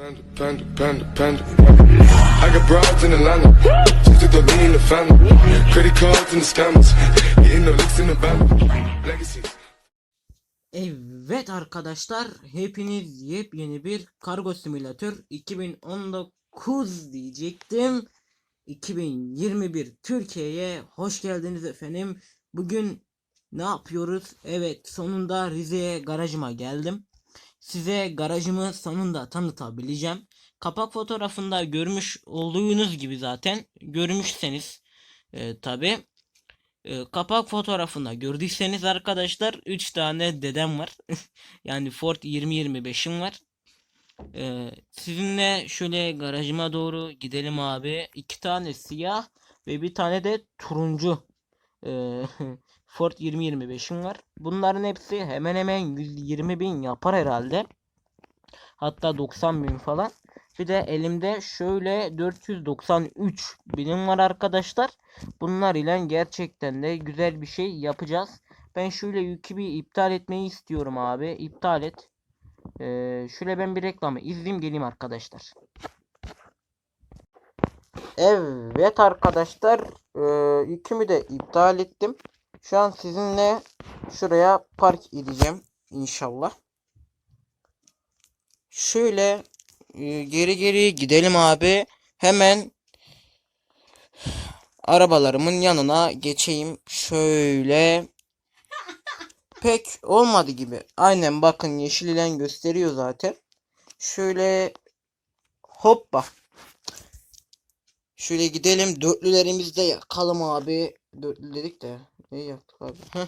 Panda, panda, panda, panda. I got broads in Atlanta. Just took the lean the family. Credit cards and the scammers. Getting no licks in the van. Legacies. Evet arkadaşlar hepiniz yepyeni bir kargo simülatör 2019 diyecektim. 2021 Türkiye'ye hoş geldiniz efendim. Bugün ne yapıyoruz? Evet sonunda Rize'ye garajıma geldim. Size garajımı sonunda tanıtabileceğim. Kapak fotoğrafında görmüş olduğunuz gibi zaten görmüşseniz e, tabi e, kapak fotoğrafında gördüyseniz arkadaşlar 3 tane dedem var. yani Ford 2025'im var. E, sizinle şöyle garajıma doğru gidelim abi. 2 tane siyah ve bir tane de turuncu e, Ford 2025'im var. Bunların hepsi hemen hemen 120 bin yapar herhalde. Hatta 90 bin falan. Bir de elimde şöyle 493 binim var arkadaşlar. Bunlar ile gerçekten de güzel bir şey yapacağız. Ben şöyle yükü bir iptal etmeyi istiyorum abi. İptal et. Ee, şöyle ben bir reklamı izleyeyim geleyim arkadaşlar. Evet arkadaşlar. Ee, yükümü de iptal ettim. Şu an sizinle şuraya park edeceğim inşallah. Şöyle e, geri geri gidelim abi. Hemen arabalarımın yanına geçeyim. Şöyle. Pek olmadı gibi. Aynen bakın yeşil ile gösteriyor zaten. Şöyle hoppa. Şöyle gidelim dörtlülerimizi de yakalım abi. Dörtlü dedik de ne yaktık abi? Heh.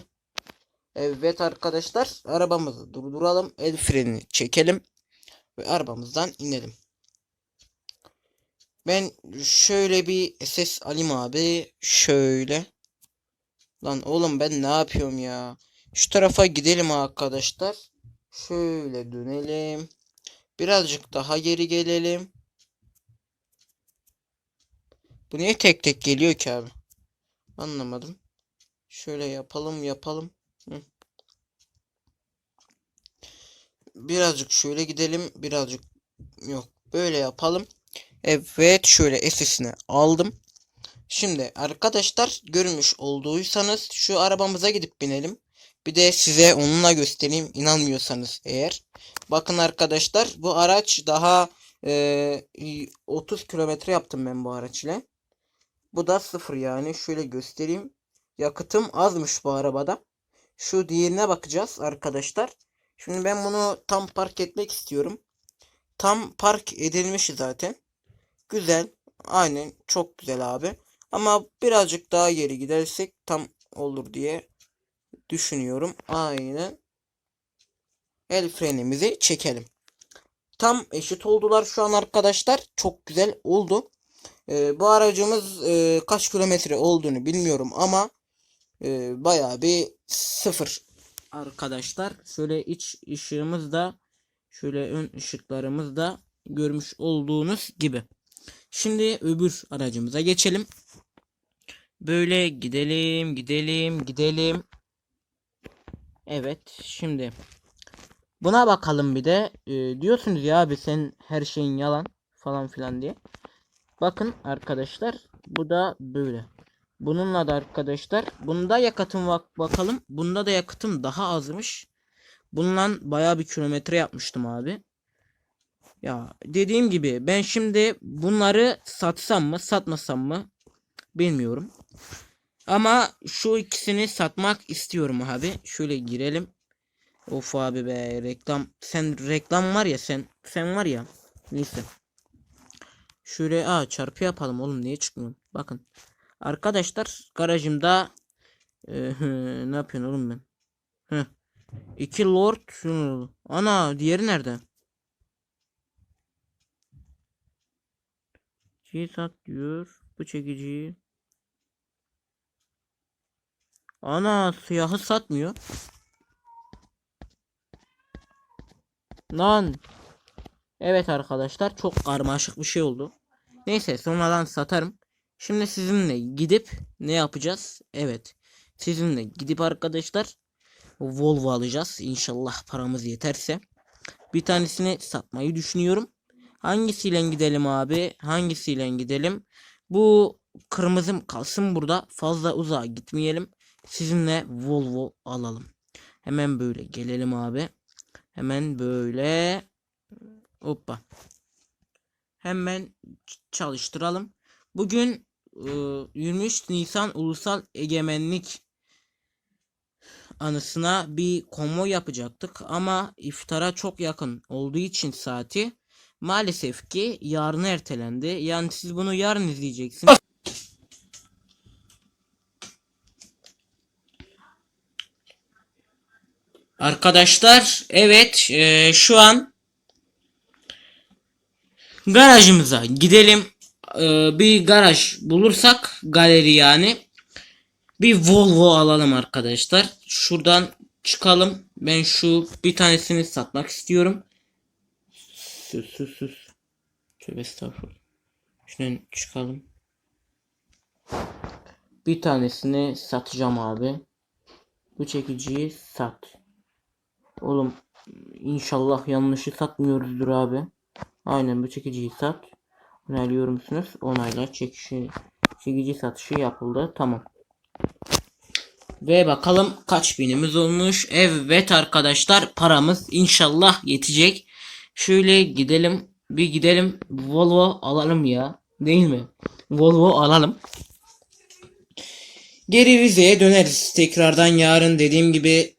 Evet arkadaşlar arabamızı durduralım. El frenini çekelim. Ve arabamızdan inelim. Ben şöyle bir ses alayım abi. Şöyle. Lan oğlum ben ne yapıyorum ya? Şu tarafa gidelim arkadaşlar. Şöyle dönelim. Birazcık daha geri gelelim. Bu niye tek tek geliyor ki abi? Anlamadım. Şöyle yapalım yapalım. Birazcık şöyle gidelim. Birazcık yok. Böyle yapalım. Evet şöyle sesini aldım. Şimdi arkadaşlar görmüş olduysanız şu arabamıza gidip binelim. Bir de size onunla göstereyim inanmıyorsanız eğer. Bakın arkadaşlar bu araç daha e, 30 kilometre yaptım ben bu araç ile. Bu da sıfır yani şöyle göstereyim. Yakıtım azmış bu arabada. Şu diğerine bakacağız arkadaşlar. Şimdi ben bunu tam park etmek istiyorum. Tam park edilmiş zaten. Güzel. Aynen çok güzel abi. Ama birazcık daha geri gidersek tam olur diye düşünüyorum. Aynen. El frenimizi çekelim. Tam eşit oldular şu an arkadaşlar. Çok güzel oldu. Ee, bu aracımız e, kaç kilometre olduğunu bilmiyorum ama e, bayağı bir sıfır arkadaşlar. Şöyle iç ışığımız da şöyle ön ışıklarımız da görmüş olduğunuz gibi. Şimdi öbür aracımıza geçelim. Böyle gidelim, gidelim, gidelim. Evet, şimdi buna bakalım bir de. Ee, diyorsunuz ya abi sen her şeyin yalan falan filan diye. Bakın arkadaşlar, bu da böyle. Bununla da arkadaşlar, bunda yakıtım bak bakalım. Bunda da yakıtım daha azmış. Bununla baya bir kilometre yapmıştım abi. Ya dediğim gibi ben şimdi bunları satsam mı satmasam mı bilmiyorum. Ama şu ikisini satmak istiyorum abi. Şöyle girelim. Of abi be reklam. Sen reklam var ya sen. Sen var ya. Neyse. Şöyle aa çarpı yapalım oğlum niye çıkmıyor? Bakın. Arkadaşlar garajımda e, ne yapıyorsun oğlum ben? Heh. İki lord şunu. Ana diğeri nerede? Çiğ sat diyor. Bu çekiciyi. Ana siyahı satmıyor. Lan. Evet arkadaşlar çok karmaşık bir şey oldu. Neyse sonradan satarım. Şimdi sizinle gidip ne yapacağız? Evet. Sizinle gidip arkadaşlar Volvo alacağız. İnşallah paramız yeterse. Bir tanesini satmayı düşünüyorum. Hangisiyle gidelim abi? Hangisiyle gidelim? Bu kırmızım kalsın burada. Fazla uzağa gitmeyelim. Sizinle Volvo alalım. Hemen böyle gelelim abi. Hemen böyle. Hoppa. Hemen çalıştıralım. Bugün 23 Nisan Ulusal Egemenlik anısına bir konvoy yapacaktık ama iftara çok yakın olduğu için saati maalesef ki yarına ertelendi. Yani siz bunu yarın izleyeceksiniz. Arkadaşlar evet e, şu an garajımıza gidelim. E, bir garaj bulursak galeri yani bir Volvo alalım arkadaşlar. Şuradan çıkalım. Ben şu bir tanesini satmak istiyorum. Sus sus sus. Tövbe estağfurullah. Şuradan çıkalım. Bir tanesini satacağım abi. Bu çekiciyi sat. Oğlum inşallah yanlışı satmıyoruzdur abi. Aynen bu çekiciyi sat. Onaylıyor musunuz? Onayla çekişi çekici satışı yapıldı. Tamam. Ve bakalım kaç binimiz olmuş. Evet arkadaşlar paramız inşallah yetecek. Şöyle gidelim. Bir gidelim Volvo alalım ya. Değil mi? Volvo alalım. Geri Rize'ye döneriz. Tekrardan yarın dediğim gibi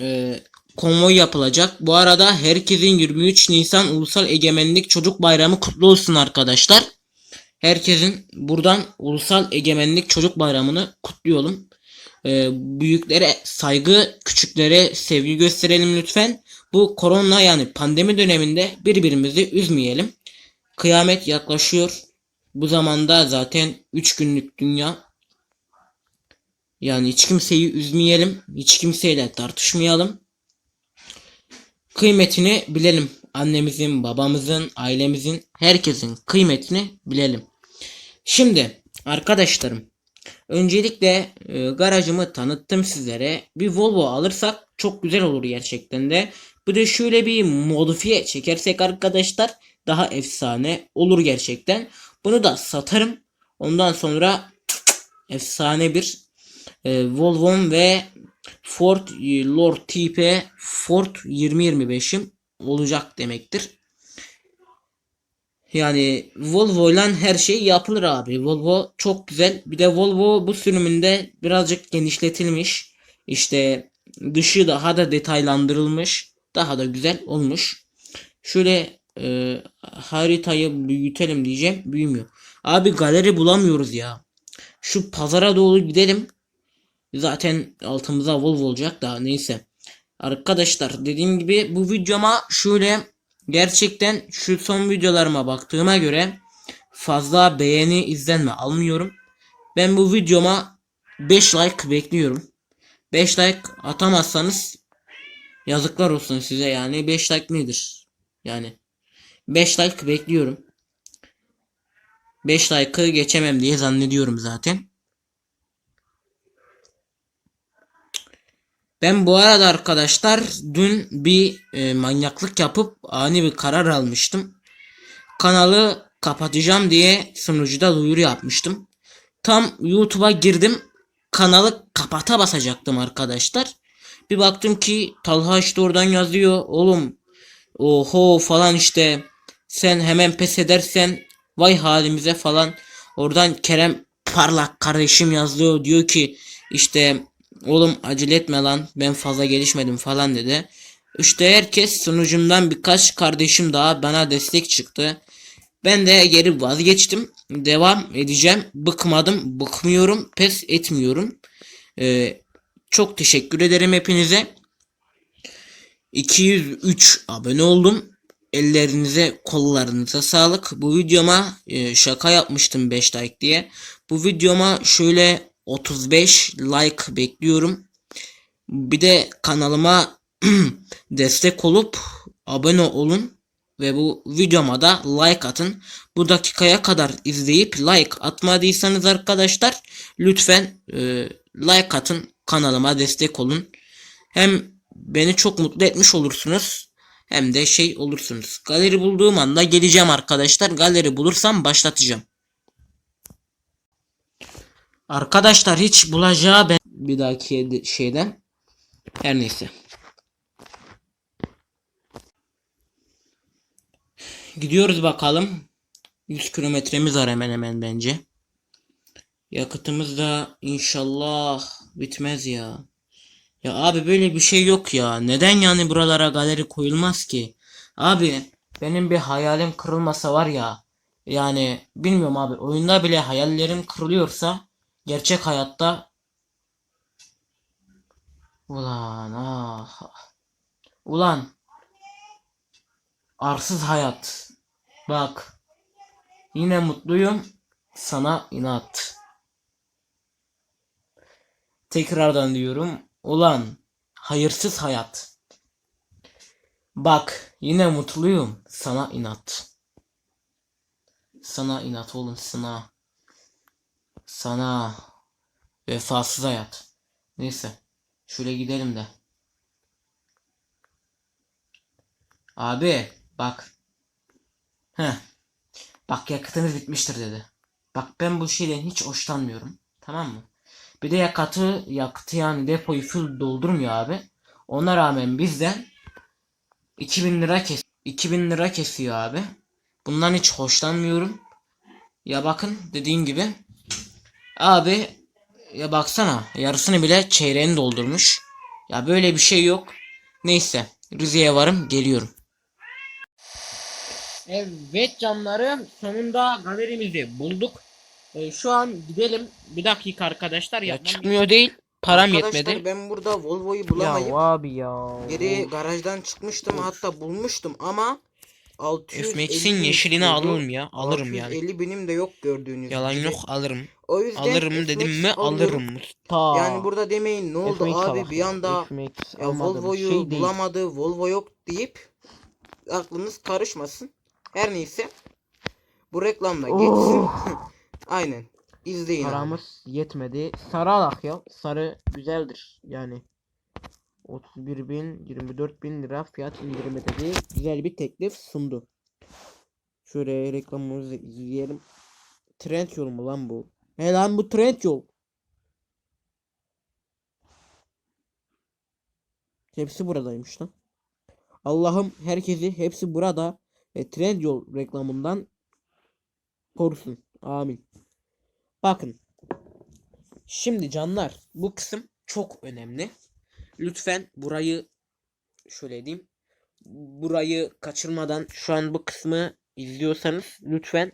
e, konvoy yapılacak. Bu arada herkesin 23 Nisan Ulusal Egemenlik Çocuk Bayramı kutlu olsun arkadaşlar. Herkesin buradan Ulusal Egemenlik Çocuk Bayramı'nı kutlayalım. Ee, büyüklere saygı, küçüklere sevgi gösterelim lütfen. Bu korona yani pandemi döneminde birbirimizi üzmeyelim. Kıyamet yaklaşıyor. Bu zamanda zaten 3 günlük dünya. Yani hiç kimseyi üzmeyelim. Hiç kimseyle tartışmayalım. Kıymetini bilelim. Annemizin, babamızın, ailemizin, herkesin kıymetini bilelim. Şimdi arkadaşlarım Öncelikle e, garajımı tanıttım sizlere. Bir Volvo alırsak çok güzel olur gerçekten de. Bir de şöyle bir modifiye çekersek arkadaşlar daha efsane olur gerçekten. Bunu da satarım. Ondan sonra efsane bir e, Volvo'm ve Ford e, Lord Tipe Ford 2025'im olacak demektir. Yani Volvo ile her şey yapılır abi. Volvo çok güzel. Bir de Volvo bu sürümünde birazcık genişletilmiş. İşte dışı daha da detaylandırılmış. Daha da güzel olmuş. Şöyle e, haritayı büyütelim diyeceğim. Büyümüyor. Abi galeri bulamıyoruz ya. Şu pazara doğru gidelim. Zaten altımıza Volvo olacak da neyse. Arkadaşlar dediğim gibi bu videoma şöyle Gerçekten şu son videolarıma baktığıma göre fazla beğeni izlenme almıyorum. Ben bu videoma 5 like bekliyorum. 5 like atamazsanız yazıklar olsun size yani 5 like nedir? Yani 5 like bekliyorum. 5 like'ı geçemem diye zannediyorum zaten. Ben bu arada arkadaşlar dün bir e, manyaklık yapıp ani bir karar almıştım. Kanalı kapatacağım diye sunucuda duyuru yapmıştım. Tam YouTube'a girdim. Kanalı kapata basacaktım arkadaşlar. Bir baktım ki Talha işte oradan yazıyor. Oğlum oho falan işte sen hemen pes edersen vay halimize falan. Oradan Kerem Parlak kardeşim yazıyor diyor ki işte Oğlum acele etme lan ben fazla gelişmedim falan dedi. İşte herkes sunucumdan birkaç kardeşim daha bana destek çıktı. Ben de geri vazgeçtim. Devam edeceğim. Bıkmadım. Bıkmıyorum. Pes etmiyorum. Ee, çok teşekkür ederim hepinize. 203 abone oldum. Ellerinize kollarınıza sağlık. Bu videoma e, şaka yapmıştım 5 like diye. Bu videoma şöyle 35 like bekliyorum. Bir de kanalıma destek olup abone olun ve bu videoma da like atın. Bu dakikaya kadar izleyip like atmadıysanız arkadaşlar lütfen e, like atın kanalıma destek olun. Hem beni çok mutlu etmiş olursunuz hem de şey olursunuz. Galeri bulduğum anda geleceğim arkadaşlar. Galeri bulursam başlatacağım. Arkadaşlar hiç bulacağı ben bir dahaki de- şeyden. Her neyse. Gidiyoruz bakalım. 100 kilometremiz var hemen hemen bence. Yakıtımız da inşallah bitmez ya. Ya abi böyle bir şey yok ya. Neden yani buralara galeri koyulmaz ki? Abi benim bir hayalim kırılmasa var ya. Yani bilmiyorum abi oyunda bile hayallerim kırılıyorsa gerçek hayatta Ulan ah. Ulan arsız hayat. Bak. Yine mutluyum. Sana inat. Tekrardan diyorum. Ulan hayırsız hayat. Bak yine mutluyum. Sana inat. Sana inat oğlum sana. Sana vefasız hayat. Neyse. Şöyle gidelim de. Abi bak. Heh. Bak yakıtınız bitmiştir dedi. Bak ben bu şeyden hiç hoşlanmıyorum. Tamam mı? Bir de yakıtı, yakıtı yani depoyu full doldurmuyor abi. Ona rağmen bizden 2000 lira kes 2000 lira kesiyor abi. Bundan hiç hoşlanmıyorum. Ya bakın dediğin gibi. Abi ya baksana yarısını bile çeyreğini doldurmuş. Ya böyle bir şey yok. Neyse Rize'ye varım geliyorum. Evet canlarım sonunda galerimizi bulduk. Ee, şu an gidelim. Bir dakika arkadaşlar. Ya çıkmıyor değil. Param yetmedi. ben burada Volvo'yu Ya bulamayıp abi ya. geri garajdan çıkmıştım hatta bulmuştum ama 650 Öfmeksin bin yeşilini alırım ya. Alırım yani. 650 binim de yok gördüğünüz Yalan gibi. yok alırım. O yüzden Alırım dedim mi alıyorum. alırım Mustafa. Yani burada demeyin ne oldu FMX abi alak bir anda FMX ya Volvo'yu şey değil. bulamadı Volvo yok deyip aklınız karışmasın. Her neyse bu reklamla geçsin. Aynen. İzleyin abi. Paramız yetmedi. Sarı alak ya. Sarı güzeldir yani. 31 bin 24 bin lira fiyat indirimi dedi. Güzel bir teklif sundu. Şöyle reklamımızı izleyelim. Trend yol mu lan bu? He lan bu trend yol. Hepsi buradaymış lan. Allah'ım herkesi hepsi burada ve trend yol reklamından korusun. Amin. Bakın. Şimdi canlar bu kısım çok önemli. Lütfen burayı şöyle diyeyim. Burayı kaçırmadan şu an bu kısmı izliyorsanız lütfen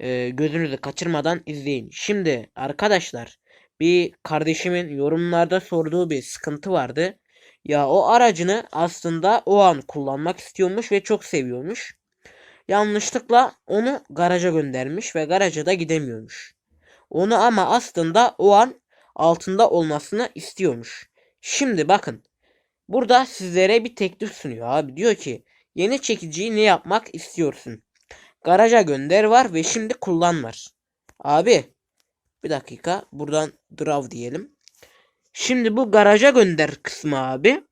e, gözünüzü kaçırmadan izleyin. Şimdi arkadaşlar bir kardeşimin yorumlarda sorduğu bir sıkıntı vardı. Ya o aracını aslında o an kullanmak istiyormuş ve çok seviyormuş. Yanlışlıkla onu garaja göndermiş ve garaja da gidemiyormuş. Onu ama aslında o an altında olmasını istiyormuş. Şimdi bakın. Burada sizlere bir teklif sunuyor abi. Diyor ki yeni çekiciyi ne yapmak istiyorsun? Garaja gönder var ve şimdi kullan var. Abi bir dakika buradan draw diyelim. Şimdi bu garaja gönder kısmı abi.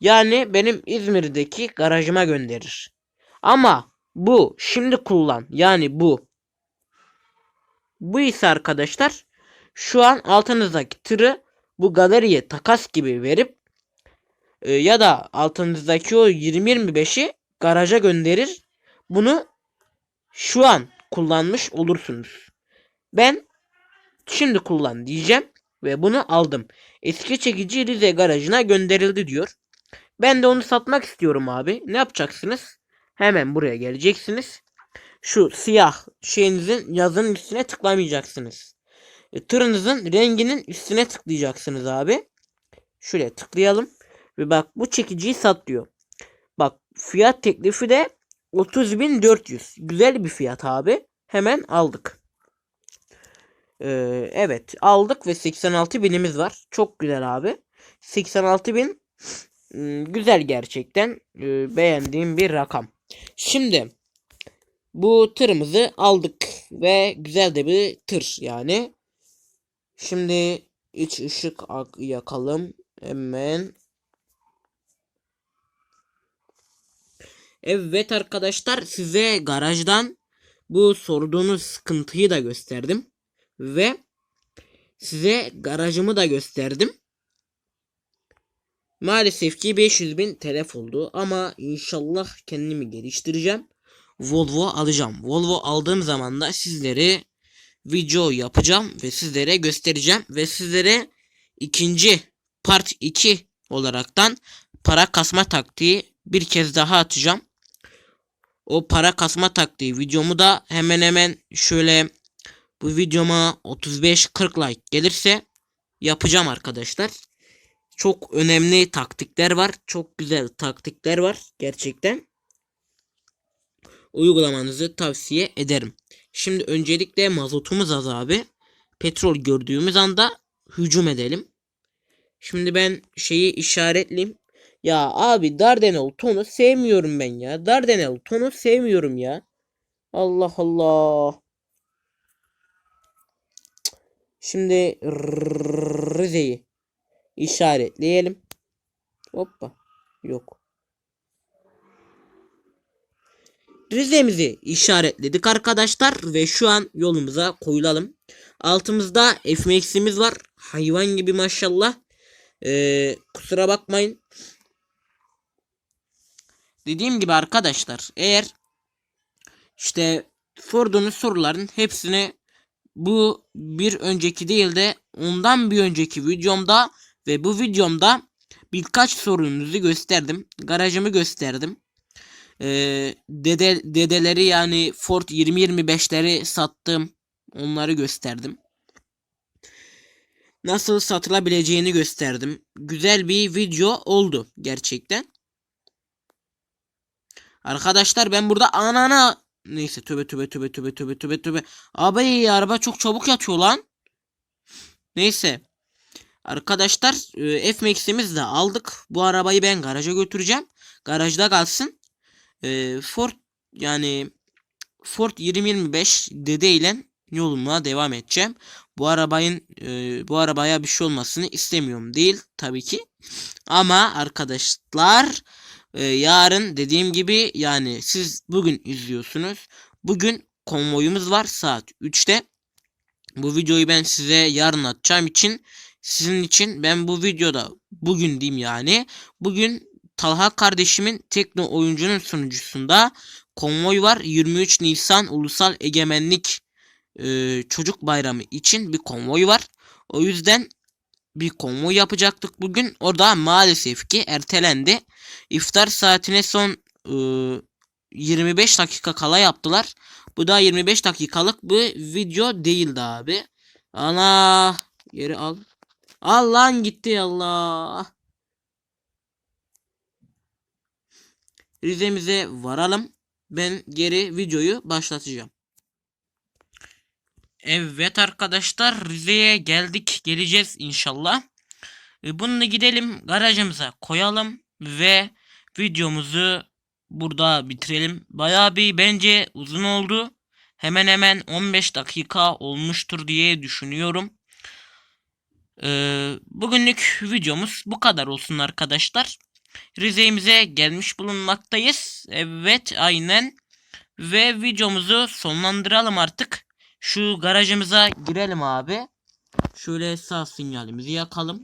Yani benim İzmir'deki garajıma gönderir. Ama bu şimdi kullan. Yani bu. Bu ise arkadaşlar şu an altınızdaki tırı bu galeriye takas gibi verip e, ya da altınızdaki o 20-25'i garaja gönderir. Bunu şu an kullanmış olursunuz. Ben şimdi kullan diyeceğim ve bunu aldım. Eski çekici Rize garajına gönderildi diyor. Ben de onu satmak istiyorum abi. Ne yapacaksınız? Hemen buraya geleceksiniz. Şu siyah şeyinizin yazının üstüne tıklamayacaksınız. E, tırınızın renginin üstüne tıklayacaksınız abi. Şuraya tıklayalım. Ve bak bu çekiciyi sat diyor. Bak fiyat teklifi de 30.400. Güzel bir fiyat abi. Hemen aldık. Ee, evet aldık ve 86 binimiz var. Çok güzel abi. 86 bin ım, güzel gerçekten. Ee, beğendiğim bir rakam. Şimdi bu tırımızı aldık ve güzel de bir tır yani. Şimdi iç ışık ak- yakalım hemen. Evet arkadaşlar size garajdan bu sorduğunuz sıkıntıyı da gösterdim. Ve size garajımı da gösterdim. Maalesef ki 500 bin telef oldu ama inşallah kendimi geliştireceğim. Volvo alacağım. Volvo aldığım zaman da sizlere video yapacağım ve sizlere göstereceğim ve sizlere ikinci part 2 olaraktan para kasma taktiği bir kez daha atacağım. O para kasma taktiği videomu da hemen hemen şöyle bu videoma 35-40 like gelirse yapacağım arkadaşlar. Çok önemli taktikler var. Çok güzel taktikler var gerçekten. Uygulamanızı tavsiye ederim. Şimdi öncelikle mazotumuz az abi. Petrol gördüğümüz anda hücum edelim. Şimdi ben şeyi işaretleyeyim. Ya abi Dardanel tonu sevmiyorum ben ya. Dardanel tonu sevmiyorum ya. Allah Allah. Şimdi Rize'yi işaretleyelim. Hoppa. Yok. Rize'mizi işaretledik arkadaşlar ve şu an yolumuza koyulalım. Altımızda FMX'imiz var. Hayvan gibi maşallah. Ee, kusura bakmayın. Dediğim gibi arkadaşlar eğer işte sorduğunuz soruların hepsini bu bir önceki değil de ondan bir önceki videomda ve bu videomda birkaç sorunuzu gösterdim. Garajımı gösterdim. Ee, dede, dedeleri yani Ford 2025'leri sattım. Onları gösterdim. Nasıl satılabileceğini gösterdim. Güzel bir video oldu gerçekten. Arkadaşlar ben burada anana neyse töbe töbe töbe töbe töbe töbe töbe. Abi araba çok çabuk yatıyor lan. Neyse. Arkadaşlar e, F-Max'imizi de aldık. Bu arabayı ben garaja götüreceğim. Garajda kalsın. E, Ford yani Ford 2025 dede ile yoluma devam edeceğim. Bu arabayın e, bu arabaya bir şey olmasını istemiyorum değil tabii ki. Ama arkadaşlar e, yarın dediğim gibi yani siz bugün izliyorsunuz. Bugün konvoyumuz var saat 3'te. Bu videoyu ben size yarın atacağım için sizin için ben bu videoda bugün diyeyim yani bugün Talha kardeşimin Tekno oyuncunun sunucusunda konvoy var 23 Nisan Ulusal Egemenlik e, Çocuk Bayramı için bir konvoy var. O yüzden bir konvoy yapacaktık bugün. O da maalesef ki ertelendi. İftar saatine son e, 25 dakika kala yaptılar. Bu da 25 dakikalık bir video değildi abi. Ana geri al. Al gitti Allah. Rize'mize varalım. Ben geri videoyu başlatacağım. Evet arkadaşlar Rize'ye geldik. Geleceğiz inşallah. E, Bunu gidelim garajımıza koyalım ve videomuzu burada bitirelim. Bayağı bir bence uzun oldu. Hemen hemen 15 dakika olmuştur diye düşünüyorum. Ee, bugünlük videomuz bu kadar olsun arkadaşlar. Rize'mize gelmiş bulunmaktayız. Evet aynen. Ve videomuzu sonlandıralım artık. Şu garajımıza girelim abi. Şöyle sağ sinyalimizi yakalım.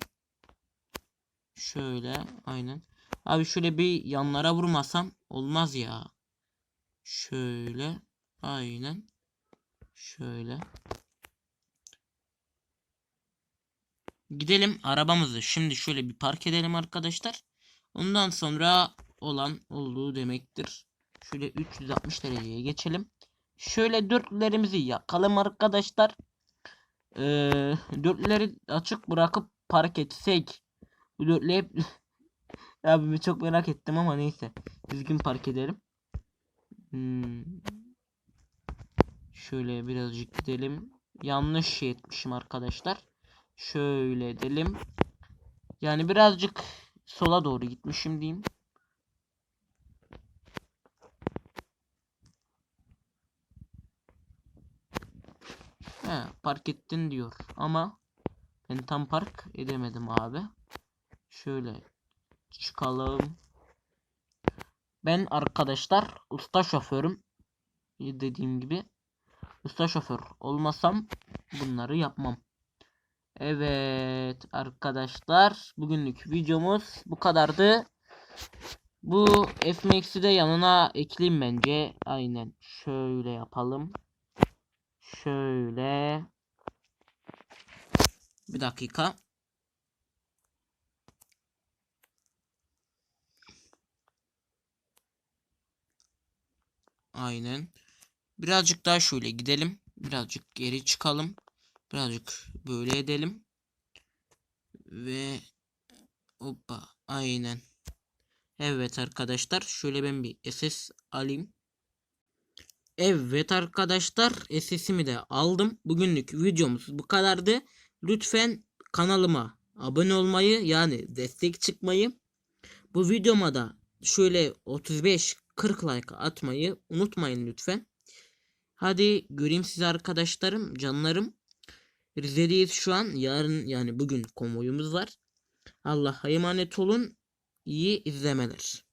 Şöyle aynen. Abi şöyle bir yanlara vurmasam olmaz ya. Şöyle aynen. Şöyle. Gidelim arabamızı şimdi şöyle bir park edelim arkadaşlar. Ondan sonra olan olduğu demektir. Şöyle 360 dereceye geçelim. Şöyle dörtlülerimizi yakalım arkadaşlar. Ee, dörtlüleri açık bırakıp park etsek. Bu dörtlü hep... Abi çok merak ettim ama neyse. Düzgün park edelim. Hmm. Şöyle birazcık gidelim. Yanlış şey etmişim arkadaşlar. Şöyle edelim. Yani birazcık sola doğru gitmişim diyeyim. He, park ettin diyor ama ben tam park edemedim abi. Şöyle çıkalım. Ben arkadaşlar usta şoförüm. Dediğim gibi usta şoför olmasam bunları yapmam. Evet arkadaşlar bugünlük videomuz bu kadardı. Bu Fmax'i de yanına ekleyeyim bence. Aynen şöyle yapalım. Şöyle. Bir dakika. Aynen. Birazcık daha şöyle gidelim. Birazcık geri çıkalım. Birazcık böyle edelim. Ve hoppa aynen. Evet arkadaşlar şöyle ben bir SS alayım. Evet arkadaşlar SS'imi de aldım. Bugünlük videomuz bu kadardı. Lütfen kanalıma abone olmayı yani destek çıkmayı. Bu videoma da şöyle 35-40 like atmayı unutmayın lütfen. Hadi göreyim sizi arkadaşlarım, canlarım. Rize'deyiz şu an. Yarın yani bugün konvoyumuz var. Allah'a emanet olun. İyi izlemeler.